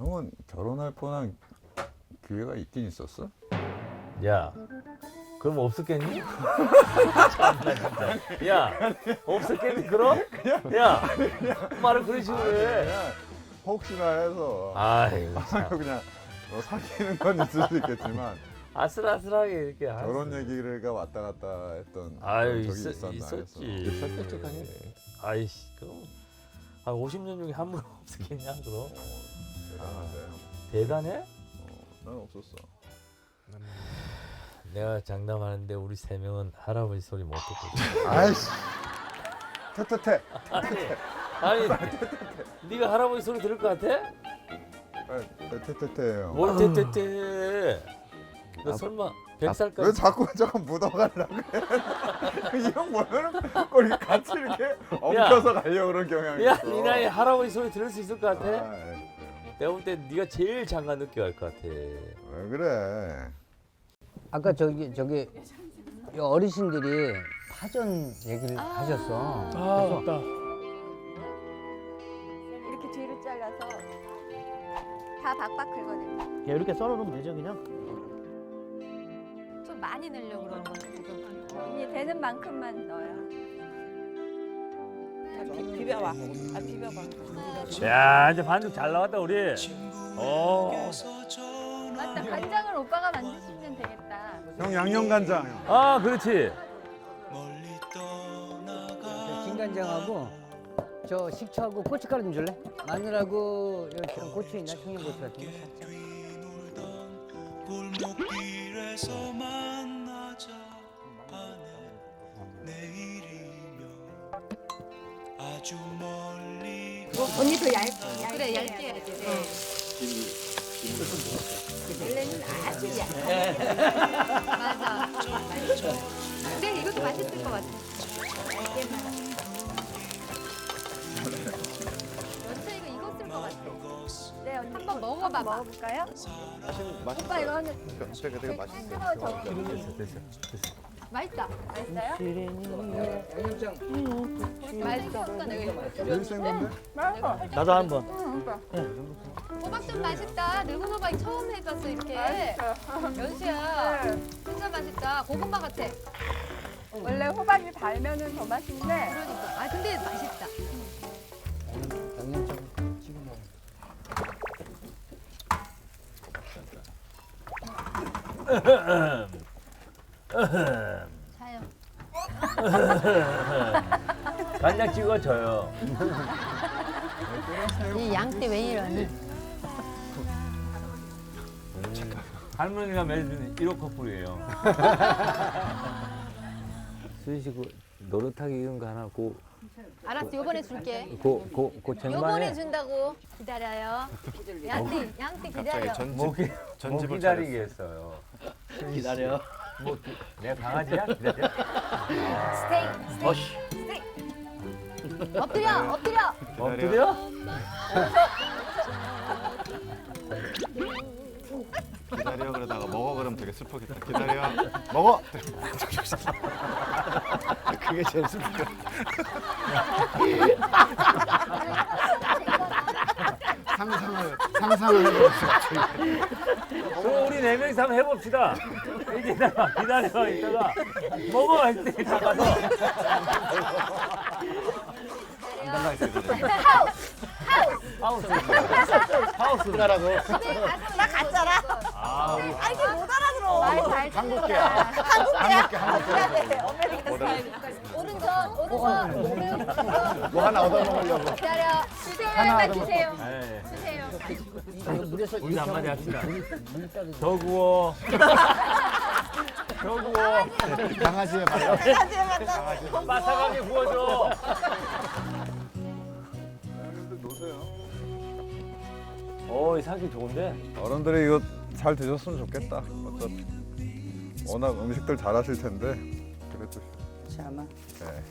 형은 결혼할 뻔한 기회가 있긴 있었어? 야, 그럼 없었겠니? 참나 진짜. 야, 없었겠니 그럼? 야, 말을 그런 식으로 해. 그냥 혹시나 해서 아이고 참. 그냥 뭐 사귀는 건 있을 수 있겠지만 아슬아슬하게 이렇게. 하- 결혼 얘기가 왔다 갔다 했던 아유 적이 있었, 있었나 있었지. 있었겠지 당연히. 아이씨 그럼 한 50년 중에 한 번 없었겠냐 그럼? 대단한데 대단해? 어, 난 없었어 내가 장담하는데 우리 세 명은 할아버지 소리 못 듣고 있어. 아이씨 퇴퇴퇴 아니, 아니, 네가 할아버지 소리 들을 것 같아? 퇴퇴퇴예요 뭘 때때때? 너 설마 왜 100살까지? 자꾸 저거 묻어가려고 해? 이형 보면은 꼭 이렇게 같이 이렇게 엉켜서 가려고 그런 경향이 야, 있어 이 나이 할아버지 소리 들을 수 있을 것 같아? 아, 그래요. 내가 볼 때 네가 제일 장가 늦게 갈 것 같아. 왜 그래 아까 저기 저기 이 어르신들이 파전 얘기를 하셨어. 아 맞다. 이렇게 뒤로 잘라서 다 박박 긁어내. 야, 이렇게 썰어놓으면 되죠 그냥. 좀 많이 넣으려고 그러는 거지 지금. 이 되는 만큼만 넣어요. 비벼봐. 아 비벼봐. 야, 이제 반죽 잘 나왔다 우리. 어. 맞다. 간장을 오빠가 만드시면 되겠다. 형 양념 간장 아, 그렇지. 저 진간장하고 저 식초하고 고춧가루 좀 줄래? 마늘하고 이렇게 고추 있나? 청양고추 같은 거. 언니 더 얇, 그래 얇게 해야지. 원래는 아주 얇아. 맞아. 근데 이것도 맛있을 것 같아. 얇게만. 것 같아. 네, 언니 한번 먹어봐. 먹어볼까요? 오빠 이거 하는 되게 되게 맛있어. 뜨거워 저기. 맛있다. 맛있어요? 맛있어. 제일 센 건데? 나도 한번. 호박 좀 맛있다. 늙은 호박이 처음 해봤어 이렇게. 연수야. 진짜 맛있다. 고구마 같아. 원래 호박이 달면은 더 맛있는데 그러니까. 아 근데 맛있다. 양념장 찍어 먹어. 자요. 간장 찍어줘요. 이 양띠 왜 이러니? 할머니가 매주는 1호 커플이에요. 수희 씨, 그 노릇하기 이런 거 하나 고, 알았어. 요번에 줄게. 고, 고, 고 요번에 쟁반에 준다고. 기다려요. 양띠, 양띠 기다려. 갑자기 전집 기, 못 전집을 기다리겠어요. 기다려. 뭐, 기- 내가 강아지야? 기다려. 스테이, 스테이, 스테이. 엎드려, 엎드려. 엎드려? 기다려 그러다가 먹어 그러면 되게 슬프겠다. 기다려. 먹어. 그게 제일 슬프다. 상상을 해보겠어. 그럼 우리 네 명이서 한번 해봅시다. 이제 이따가 기다려, 이따가. 먹어! 할때 나가서. 하우스. 하우스. 나라고. 나 갔잖아. 아, 우리 아 이게 못 알아들어. 한국계야. 한국계 한국계. 오른손, 오른손, 오른손. 뭐 하나 얻어 먹으려고. 기다려. 주세요. 네. 주세요. 우리도 이렇게 한마디 합시다. 더 구워. 더 구워. 강아지의 말. 바삭하게 구워줘. 어, 이 사기 좋은데? 어른들이 이거 잘 드셨으면 좋겠다 어차피 워낙 음식들 잘하실 텐데 그래도 참아. 네.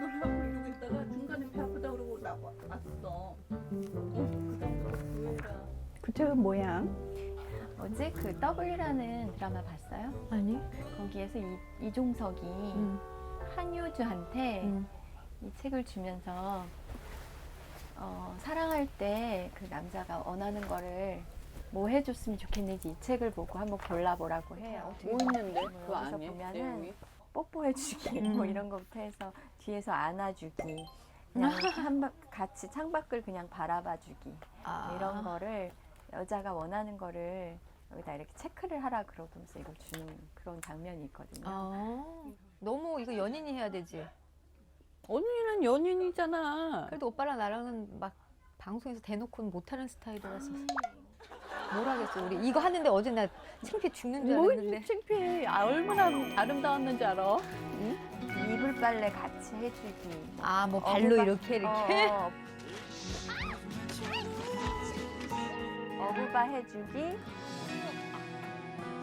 이러고 있다가 중간에 배 아프다 그러고 나 왔어. 구체는 뭐야? 어제 그 더블이라는 드라마 봤어요? 아니. 거기에서 이, 이종석이 한효주한테 이 책을 주면서 어, 사랑할 때 그 남자가 원하는 거를 뭐 해줬으면 좋겠는지 이 책을 보고 한번 골라보라고 해요. 뭐 있는데? 뭐 그거 여기서 아니에요? 보면은 내용이? 뽀뽀해주기 뭐 이런 것부터 해서 뒤에서 안아주기 그냥 한바, 같이 창밖을 그냥 바라봐주기 아. 이런 거를 여자가 원하는 거를 여기다 이렇게 체크를 하라 그러면서 이걸 주는 그런 장면이 있거든요. 아. 너무 이거 연인이 해야 되지. 언니는 연인이잖아. 그래도 오빠랑 나랑은 막 방송에서 대놓고는 못하는 스타일이라서 뭘 하겠어 우리 이거 하는데 어제 나 창피해 죽는 줄뭐 알았는데 창피해. 아, 얼마나 아름다웠는지 알아? 이불 빨래 같이 해주기. 아뭐 어부바- 발로 이렇게 이렇게 어, 어. 어부바 해주기.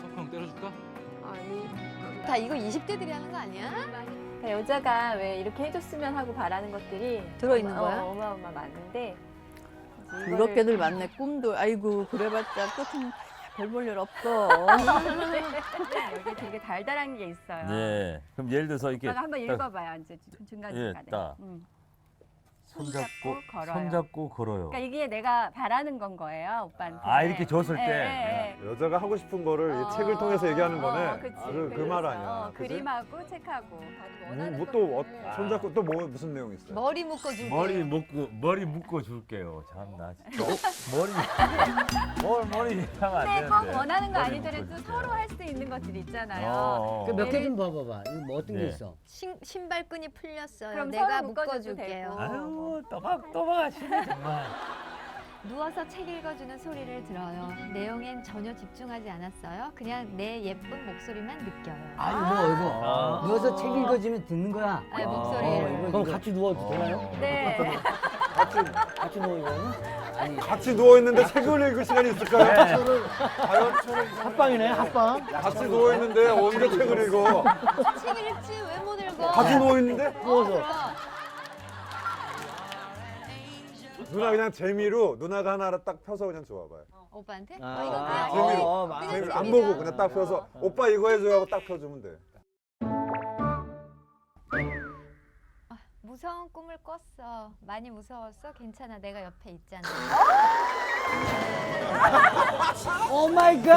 석방 때려줄까? 아니 다 이거 20대들이 하는 거 아니야? 그러니까 여자가 왜 이렇게 해줬으면 하고 바라는 것들이 들어있는 어마- 거야? 어, 어마어마 많은데 이제 그렇게들 만내 꿈도 아이고 그래봤자 끝은 별볼일 없어. 여기 되게 달달한 게 있어요. 네. 그럼 예를 들어서 이렇게 오빠가 한번 딱, 읽어봐요. 이제 중간 예, 중간에. 딱. 음. 손잡고 걸어요. 손잡고 걸어요. 그러니까 이게 내가 바라는 건 거예요, 오빠한테. 아 이렇게 줬을 예, 때. 예, 예. 여자가 하고 싶은 거를 어, 이 책을 통해서 얘기하는 거네. 어, 그치. 그, 그 그래서, 말 아니야. 어, 그지? 그림하고 책하고 원하는 뭐 또 것들을. 어, 손잡고 또 뭐 무슨 내용 있어요? 머리 묶어주기 머리 묶고 머리 묶어 줄게요. 참나 진짜. 머리 뭘 머리 하면 안 근데 되는데. 꼭 원하는 거 머리 아니더라도 묶어줄게요. 서로 할 수 있는 것들이 있잖아요. 어, 어. 그몇 개 좀 봐봐봐. 이거 뭐 어떤 게 네. 있어? 신, 신발끈이 풀렸어요 그럼 내가 서로 묶어줘도 묶어줄게요 되고. 아유 또박 또박하시네 정말. 누워서 책 읽어주는 소리를 들어요 내용엔 전혀 집중하지 않았어요 그냥 내 예쁜 목소리만 느껴요 아 이거 뭐 이거 아. 누워서 책 읽어주면 듣는 거야. 아니, 아. 목소리를 어, 이거, 그럼 이거. 같이 누워도 어. 되나요? 네. 같이 같이 누워 이거는? 같이 누워 있는데 책을 읽을 시간이 있을까요? 네. 합방이네 합방. 같이 누워 있는데 언제 책을 읽어? 책 읽지 왜 못 읽어 같이 누워 있는데 누워서. 누나 그냥 재미로 누나가 하나 딱 펴서 그냥 줘봐봐요. 오빠한테? 아, 어, 이거 그냥 아, 재미로. 어, 어, 마- 재미로 재미다. 안 보고 그냥 딱 펴서 오빠 이거 해줘 하고 딱 펴주면 돼. 무서운 꿈을 꿨어 많이 무서웠어? 괜찮아 내가 옆에 있잖아 오 마이 갓!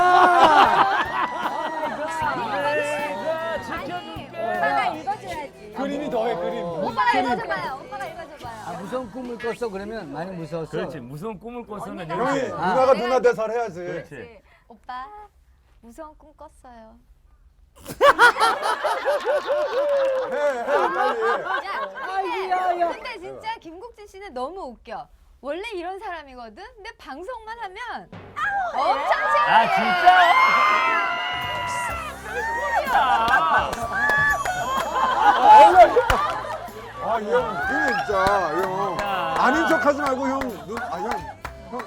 아니 오빠가 읽어줘야지. 그림이 더해 그림. 오빠가 읽어줘봐요 오빠가 아 무서운 꿈을 꿨어 그러면 많이 무서웠어. 그렇지 무서운 꿈을 꿨으면 언니가 형이 아. 누나가 누나 대사를 해야지. 그렇지. 오빠 무서운 꿈 꿨어요 해, 해 빨리. 야 근데, 근데 진짜 김국진 씨는 너무 웃겨 원래 이런 사람이거든 근데 방송만 하면 엄청 아 진짜? 아, 이 형, 이 형. 야. 아닌 척 하지 말고, 형, 눈, 아, 형, 형,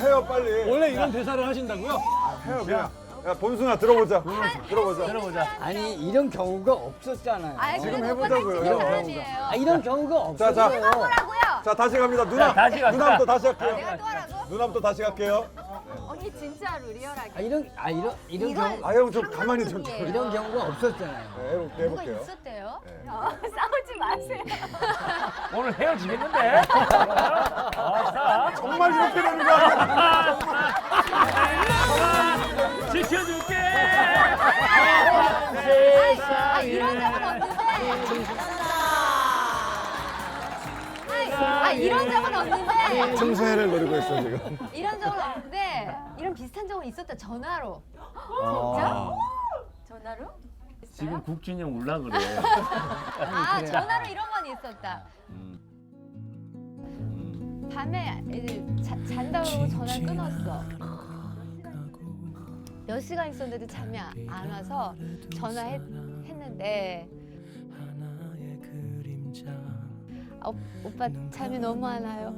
해요, 빨리. 원래 이런 대사를 하신다고요? 해요, 그냥. 야, 본순아, 들어보자. 들어보자. 들어보자. 아니 이런 경우가 없었잖아요. 아 지금 해보자고요. 아, 이런 경우가 자, 자. 없었어요. 뭐라고요? 자, 다시 갑니다. 누나. 자, 다시 갑시다. 누나부터 다시 할게요. 내가 또 하라고? 누나부터 다시 갈게요. 언니 진짜로 리얼하게. 아 이런 아 이런 이런 경우 아, 형, 좀 가만히 좀. 이런 경우가 없었잖아요. 네, 해볼게, 뭐가 해볼게요. 있었대요? 어, 싸우지 마세요. 오늘 헤어지겠는데? 아싸. 정말 이렇게 되는 거 아니야? 지켜줄게. 아 이런 적은 없는데 아, 아 이런 적은 없는데 청소해를 노리고 있어, 지금. 이런 적은 없는데 이런 비슷한 적은 있었다 전화로 아, 전화로? 지금 국진이 형 울라 그래. 아 전화로 이런 건 있었다. 음. 밤에 이제 자, 잔다고 전화 끊었어. 몇 시간 있었는데도 잠이 아- 안 와서 전화했는데 아, 오, 오빠 잠이 너무 안 와요.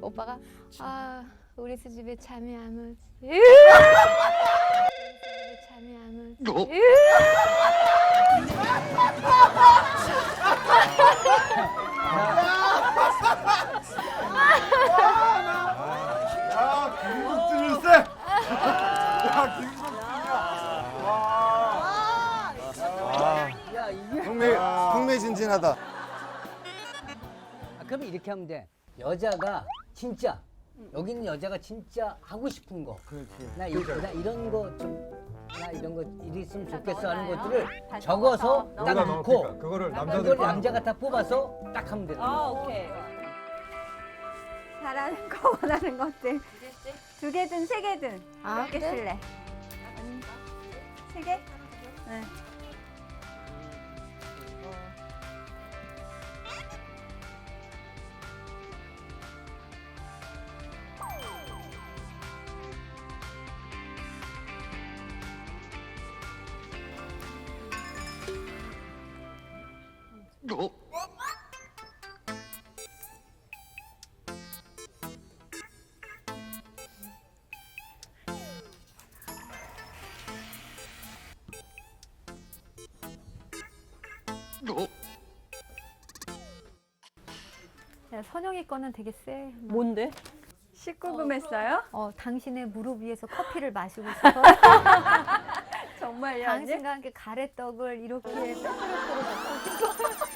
오빠가 아 우리 집에 잠이 안 오지. 우리 집에 잠이 안 오지 그러면 이렇게 하면 돼. 여자가 진짜 여기 있는 여자가 진짜 하고 싶은 거. 나, 이, 나 이런 거 좀 나 이런 거 이리 있으면 좋겠어 하는 넣어놔요. 것들을 다 적어서 적어서 딱 넣고 넣으니까 그거를 남자들 그걸 남자가 다 뽑아서 딱 하면 되는 거야. 아 오케이. 잘하는 거 원하는 것들 두 개든 세 개든 아, 몇 개? 쓸래? 아니, 세 개? 네. 야, 선영이 거는 되게 세. 뭔데? 19금 했어요? 어, 당신의 무릎 위에서 커피를 마시고 싶어. 정말요? 언니? 당신과 함께 가래떡을 이렇게 뼈가락으로 먹고 싶어.